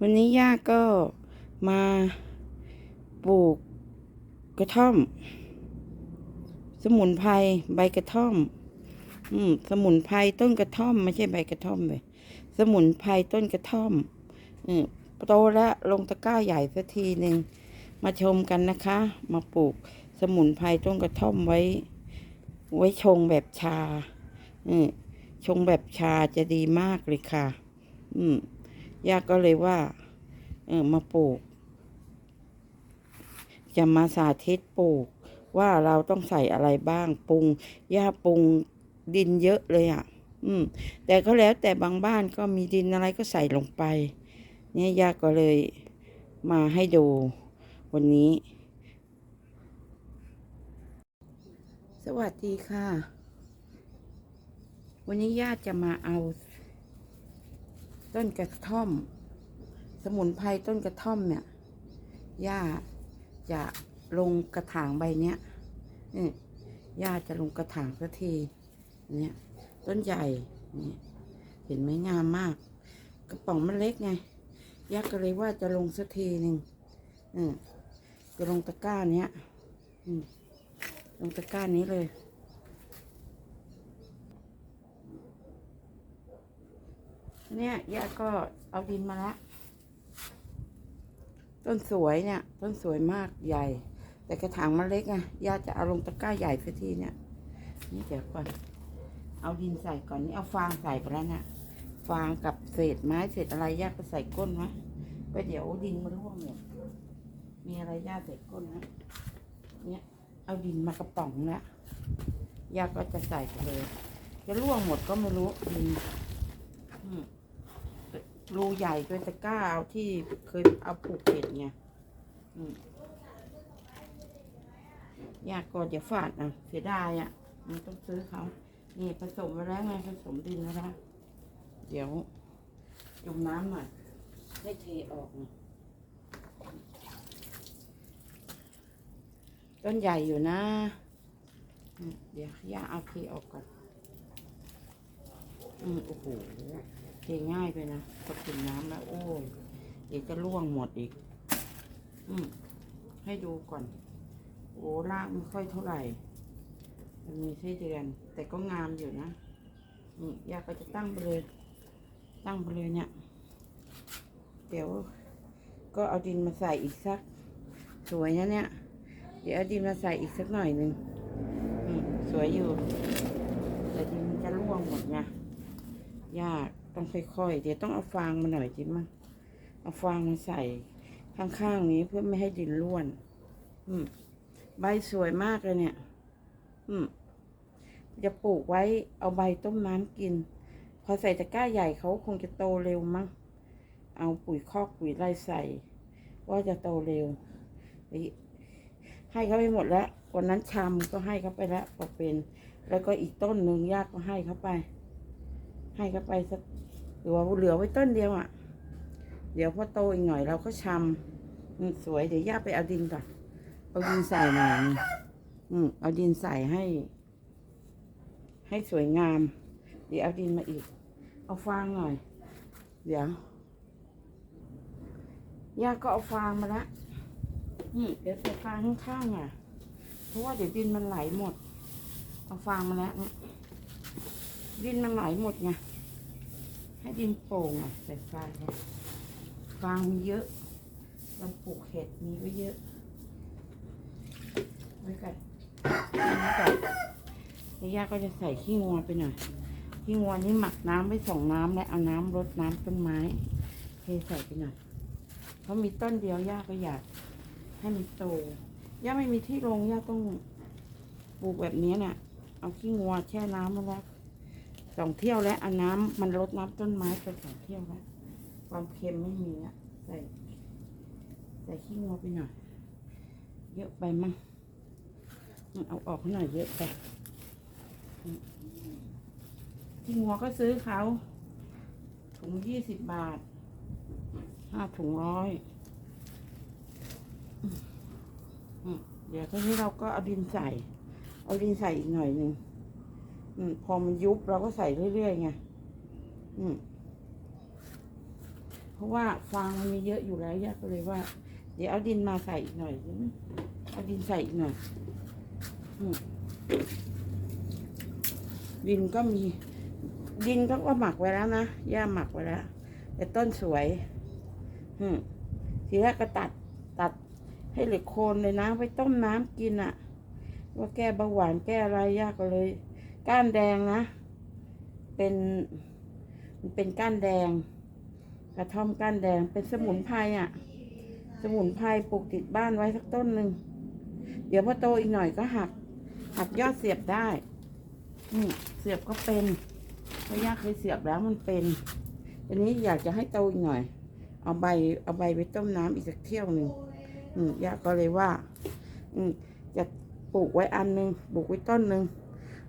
วันนี้ย่าก็มาปลูกกระท่อม สมุนไพรใบกระท่อม อืม สมุนไพรต้นกระท่อม ไม่ใช่ใบกระท่อมเลยสมุนไพรต้นกระท่อม อืมโตแล้วลงตะกร้าใหญ่สักทีหนึ่งมาชมกันนะคะ มาปลูกสมุนไพรต้นกระท่อมไว้ ไว้ชงแบบชา อืมชงแบบชาจะดีมากเลยค่ะ อืม ย่าก็เลยว่า เออมาปลูก จะมาสาธิตปลูก ว่าเราต้องใส่อะไรบ้างปรุงย่าปรุงดินเยอะเลยอะ่ะ อืม แต่ก็แล้วแต่บางบ้านก็มีดินอะไรก็ใส่ลงไป เนี่ยย่าก็เลยมาให้ดูวันนี้ สวัสดีค่ะ วันนี้ย่าจะมาเอา ต้นกระท่อม สมุนไพรต้นกระท่อมเนี่ยย่าจะลงกระถางใบเนี้ยนี่ย่าจะลงกระถางสักทีเนี่ยต้นใหญ่เนี่เห็นไหมงามมาก กระป๋องมันเล็กไงย่าก็เลยว่าจะลงสักทีหนึ่งอืมจะลงตะกร้าเนี้ยอืมลงตะกร้านี้เลย เนี่ยย่าก็เอาดินมาละต้นสวยเนี่ย ต้นสวยมากใหญ่ แต่กระถางมันเล็กไงย่าจะเอาลงตะกร้าใหญ่สักทีเนี่ย นี่เดี๋ยวก่อน เอาดินใส่ก่อนนี่เอาฟางใส่ไปแล้วเนี่ยฟางกับเศษไม้เศษอะไรย่าก็ใส่ก้นไว้ก็เดี๋ยวดินมันร่วงเนี่ย มีอะไรย่าใส่ก้นนะเนี่ยเอาดินมากระป๋องแล้วย่าก็จะใส่ไปเลย จะร่วงหมดก็ไม่รู้ดิน รูใหญ่ด้วยตะกร้าเอาที่เคยเอาปลูกเห็ดไงอยากก็จะฝาดอะ เสียดายอะ มันต้องซื้อเขา นี่ผสมไว้แล้วไงผสมดินแล้วนะเดี๋ยวจุ่มน้ำหน่อยให้เทออกต้นใหญ่อยู่นะ เดี๋ยวย่าเอาเทออกก่อน อืมโอ้โห เทง่ายไปนะพอถึงน้ำแล้ว โอ้ยเดี๋ยวจะล่วงหมดอีก อืมให้ดูก่อน โอ้รากไม่ค่อยเท่าไหร่ มันมีไส้เดือน แต่ก็งามอยู่นะอืมยาก็จะตั้งไปเลย ตั้งไปเลยเนี่ย เดี๋ยว ก็เอาดินมาใส่อีกสัก สวยนะเนี่ย เดี๋ยวเอาดินมาใส่อีกสักหน่อยหนึ่งอืมสวยอยู่ แต่ดินมันจะร่วงหมดไงยาก ต้องค่อยๆ เดี๋ยวต้องเอาฟางมาหน่อยจิมั้งเอาฟางมาใส่ข้างๆนี้เพื่อไม่ให้ดินร่วน อืม ใบสวยมากเลยเนี่ย อืม จะปลูกไว้เอาใบต้มน้ำกิน พอใส่ตะกร้าใหญ่เขาคงจะโตเร็วมั้ง เอาปุ๋ยคอกปุ๋ยไรใส่ ว่าจะโตเร็ว ให้เขาไปหมดแล้ว วันนั้นชำก็ให้เขาไปแล้วพอเป็น แล้วก็อีกต้นหนึ่งญาติก็ให้เขาไป ให้เขาไปสัก เหลือเหลือไว้ต้นเดียวอะ่ะ เดี๋ยวพอโตอีกหน่อยเราก็ชำสวยเดี๋ยวย่าไปเอาดินก่อนเอาดินใส่หน่อยนึงอืมเอาดินใส่ให้ ให้สวยงาม เดี๋ยวเอาดินมาอีก เอาฟางหน่อย เดี๋ยวย่าก็เอาฟางมาละอืมเดี๋ยวใส่ฟางข้างๆอะ เพราะว่าเดี๋ยวดินมันไหลหมด เอาฟางมาแล้วเนี่ยดินมันไหลหมดไง ให้ดินโป่งอะใส่ฟางฟางมีเยอะเราปลูกเห็ดมีไว้เยอะไว้ก่อนไว้ก่อนแล้วย่าก็จะใส่ขี้งัวไปหน่อยขี้งัวนี่หมักน้ำไว้สองน้ำและเอาน้ำรดน้ำต้นไม้เทใส่ไปหน่อยเพราะมีต้นเดียวย่าก็อยากให้มันโตย่าไม่มีที่ลงย่าต้องปลูกแบบนี้น่ะ เอาขี้งัวแช่น้ำมาแล้ว สองเที่ยวแล้วเอาน้ำมันรดน้ำต้นไม้ไปสองเที่ยวแล้ว ความเค็มไม่มีอะใส่ใส่ขี้งัวไปหน่อย เยอะไปมั้งเอาออกหน่อยเยอะไปขี้งัวก็ซื้อเขาถุงยี่สิบบาทห้าถุงร้อยเดี๋ยวทีนี้เราก็เอาดินใส่ เอาดินใส่อีกหน่อยหนึ่ง อืม พอมันยุบเราก็ใส่เรื่อยๆไง อืม เพราะว่าฟางมันมีเยอะอยู่แล้วยาก็เลยว่า เดี๋ยวเอาดินมาใส่อีกหน่อย เอาดินใส่อีกหน่อย อืม ดินก็มี ดินก็ว่าหมักไว้แล้วนะ ย่าหมักไว้แล้ว แต่ต้นสวย อืม ทีแรกก็ตัด ตัดให้เหล็กโคนเลยนะ ไว้ต้มน้ำกินอะ่ะ ว่าแก้เบาหวานแก้อะไรยากก็เลย ก้านแดงนะ เป็นมันเป็นก้านแดง กระท่อมก้านแดง เป็นสมุนไพรอะ่ะ สมุนไพรปลูกติดบ้านไว้สักต้นหนึ่ง เดี๋ยวพอโตอีกหน่อยก็หัก หักยอดเสียบได้อืมเสียบก็เป็นพราะย่าเคยเสียบแล้วมันเป็นทีนี้อยากจะให้โตอีกหน่อย เอาใบเอาใบไปต้มน้ำอีกสักเที่ยวหนึ่งอืมย่าก็เลยว่า อืมจะปลูกไว้อันหนึ่งปลูกไว้ต้นหนึ่ง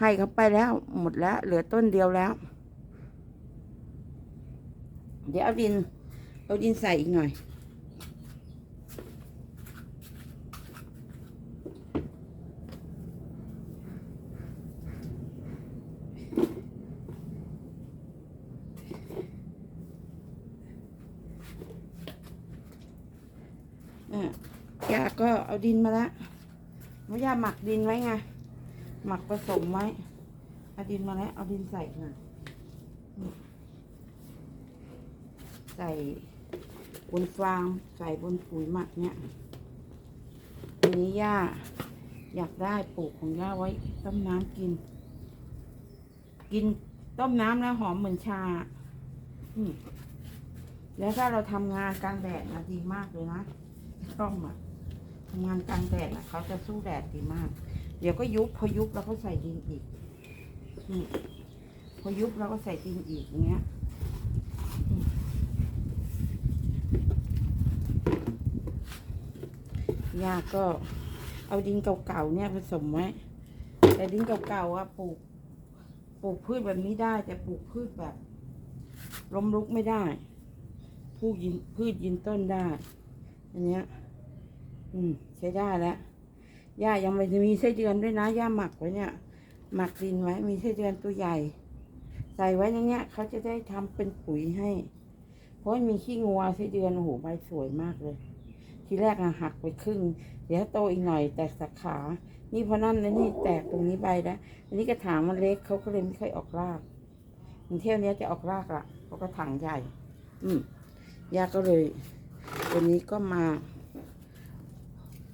ให้เขาไปแล้ว หมดแล้ว เหลือต้นเดียวแล้ว เดี๋ยวเอาดิน เอาดินใส่อีกหน่อย อะยาก็เอาดินมาแล้วเพราะยาหมักดินไว้ไง หมักผสมไว้เอาดินมาแล้วเอาดินใส่หน่อยอืมใส่บนฟางใส่บนปุ๋ยหมักเนี่ยทีนี้ย่าอยากได้ปลูกของย่าไว้ต้มน้ำกิน กินต้มน้ำแล้วหอมเหมือนชาแล้วถ้าเราทำงานกลางแดดนะดีมากเลยนะต้มอะทำงานกลางแดดอะเขาจะสู้แดดดีมาก เดี๋ยวก็ยุบพอยุบแล้วก็ใส่ดินอีกอพอยุบแล้วก็ใส่ดินอีกอย่างเงี้ยยาก็เอาดินเก่าๆเนี่ยผสมไว้ แต่ดินเก่าๆอะปลูก ปลูกพืชแบบนี้ได้ แต่ปลูกพืชแบบล้มลุกไม่ได้พืชยืนพืชยืนต้นได้ อันเนี้ย อืม ใช้ได้แล้ว ย่ายังไม่มีไส้เดือนด้วยนะย่าหมักไว้เนี่ย หมักดินไว้มีไส้เดือนตัวใหญ่ ใส่ไว้ในเนี้ยเขาจะได้ทำเป็นปุ๋ยให้ เพราะมีขี้งัวไส้เดือนโอ้โหใบสวยมากเลย ทีแรกอะหักไปครึ่ง เดี๋ยวโตอีกหน่อยแตกสาขา นี่เพราะนั่นนะนี่แตกตรงนี้ใบแล้วอันนี้กระถางมันเล็กเขาก็เลยไม่ค่อยออกรากมันเที่ยวนี้จะออกรากละเพราะกระถางใหญ่ อืมย่าก็เลยวันนี้ก็มา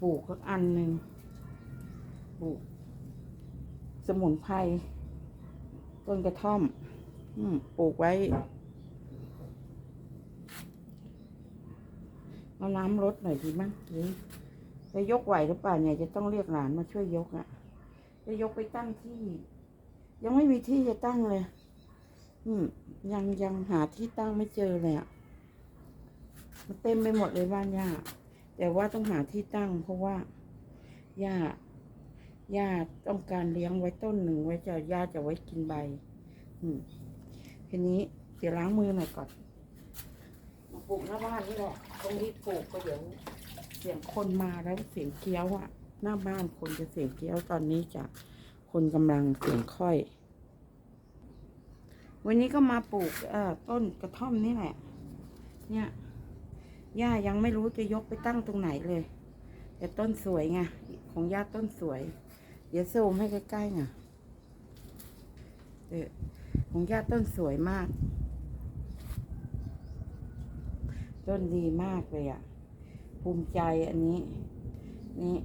ปลูกสักอันหนึ่ง ลูก สมุนไพรต้นกระท่อม อืมปลูกไว้เอาน้ำรดหน่อยดีมั้งหรือจะยกไหวหรือเปล่าเนี่ยจะต้องเรียกหลานมาช่วยยกอะ่ะ จะยกไปตั้งที่ ยังไม่มีที่จะตั้งเลย อืม ยังยังหาที่ตั้งไม่เจอเลยอะ่ะมันเต็มไปหมดเลยบ้านย่าแต่ว่าต้องหาที่ตั้งเพราะว่าย่า ย่าต้องการเลี้ยงไว้ต้นหนึ่งไว้จะย่าจะไว้กินใบ อืมทีนี้เดี๋ยวล้างมือหน่อยก่อนปลูกหน้าบ้านนี่แหละตรงนี้ปลูกก็เดี๋ยวเสียงคนมาแล้วเสียงเกี้ยวอะหน้าบ้านคนจะเสียงเกี้ยวตอนนี้จะคนกำลังเสียงค่อย วันนี้ก็มาปลูกเอ่อต้นกระท่อมนี่แหละ เนี่ยย่ายังไม่รู้จะยกไปตั้งตรงไหนเลย แต่ต้นสวยไงของย่าต้นสวย ดี๋ยวซูมให้ใกล้ๆน่ะเออของย่าต้นสวยมาก ต้นดีมากเลยอะ่ะ ภูมิใจอันนี้ นี่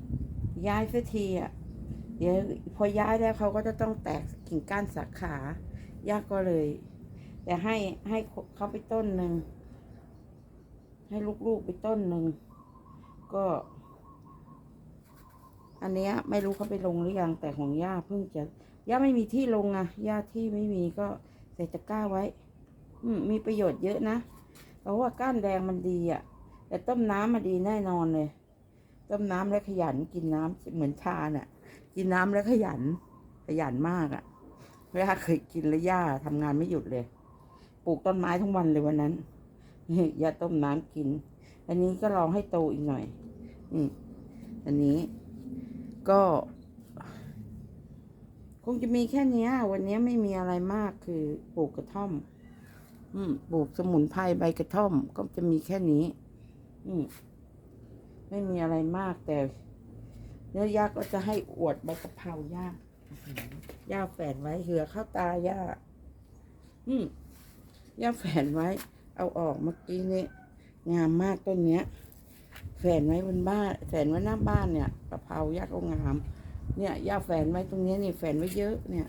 ย้ายสักทีอะ่ะ เดี๋ยวพอย้ายแล้วเขาก็จะต้องแตกกิ่งก้านสาขาย่าก็เลย แต่ให้ให้เขาไปต้นหนึ่ง ให้ลูกๆไปต้นหนึ่ง ก็ อันเนี้ยไม่รู้เขาไปลงหรือยังแต่ของย่าเพิ่งจะย่าไม่มีที่ลงอะย่าที่ไม่มีก็ใส่ตะกร้าไว้ อืมมีประโยชน์เยอะนะเพราะว่าก้านแดงมันดีอะแต่ต้มน้ำมันดีแน่นอนเลย ต้มน้ำแล้วขยันกินน้ำเหมือนชาเนี่ยกินน้ำแล้วขยัน ขยันมากอะย่าเคยกินแล้วย่าทำงานไม่หยุดเลย ปลูกต้นไม้ทั้งวันเลยวันนั้นย่าต้มน้ำกิน อันนี้ก็ลองให้โตอีกหน่อย อืมอันนี้ ก็ คงจะมีแค่นี้วันนี้ไม่มีอะไรมากคือปลูกกระท่อม อืมปลูกสมุนไพรใบกระท่อม ก็จะมีแค่นี้ อืมไม่มีอะไรมากแต่ เนื้อย่าก็จะให้อวดใบกะเพราย่าย่าแฝนไว้เหือเข้าตาย่าอืมย่าแฝนไว้ เอาออกเมื่อกี้นี้งามมากต้นเนี้ย แฝนไว้บนบ้านแฝนไว้หน้าบ้านเนี่ยกะเพราย่าก็งาม เนี่ยย่าแฝนไว้ตรงนี้นี่แฝนไว้เยอะเนี่ย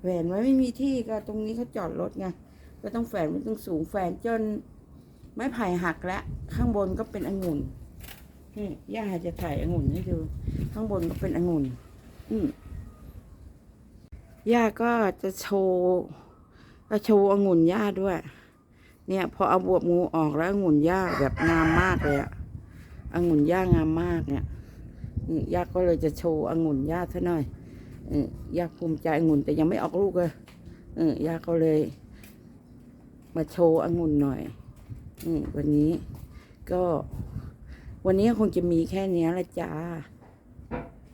แฝนไว้ไม่มีที่ก็ตรงนี้เขาจอดรถไงก็ต้องแฝนไว้ตรงสูงแฝนจนไม้ไผ่หักแล้วข้างบนก็เป็นองุ่นนี่ย่าจะถ่ายองุ่นให้ดูข้างบนก็เป็นองุ่น อืมย่าก็จะโชว์จะโชว์องุ่นย่าด้วย เนี่ย พอเอาบวบงูออกแล้วองุ่นย่าแบบงามมากเลยอะ องุ่นย่างามมากเนี่ยย่าก็เลยจะโชว์องุ่นย่าซะหน่อยเออย่าภูมิใจองุ่นแต่ยังไม่ออกลูกเลยเออย่าก็เลย มาโชว์องุ่นหน่อยอืมวันนี้ก็ วันนี้คงจะมีแค่นี้ละจ้า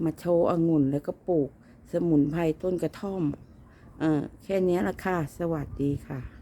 มาโชว์องุ่นแล้วก็ปลูกสมุนไพรต้นกระท่อม เออแค่นี้ละค่ะ สวัสดีค่ะ